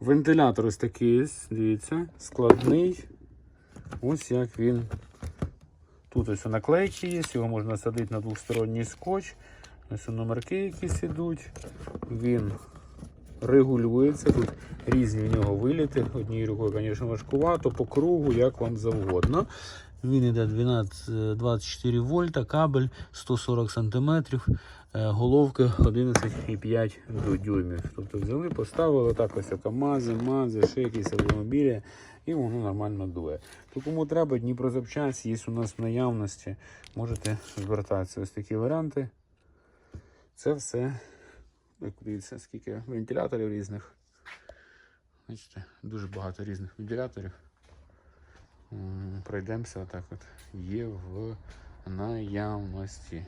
Вентилятор ось такий, дивіться, складний. Ось як він. Тут ось наклейки є, його можна садити на двосторонній скотч. Ось номерки якісь ідуть. Він регулюється. Тут різні в нього виліти. Однією рукою, звісно, важкувато, по кругу, як вам завгодно. Він йде 12, е, 24 вольта, кабель 140 см, головки 11,5 дюймів. Тобто взяли, поставили так ось КАМАЗи, МАЗи, ще якісь автомобілі, і воно нормально дує. То кому треба, Дніпрозапчасть є у нас в наявності. Можете звертатися. Ось такі варіанти. Це все. Як дивіться, скільки вентиляторів різних. Бачите, дуже багато різних вентиляторів. Пройдемося отак от. Є в наявності.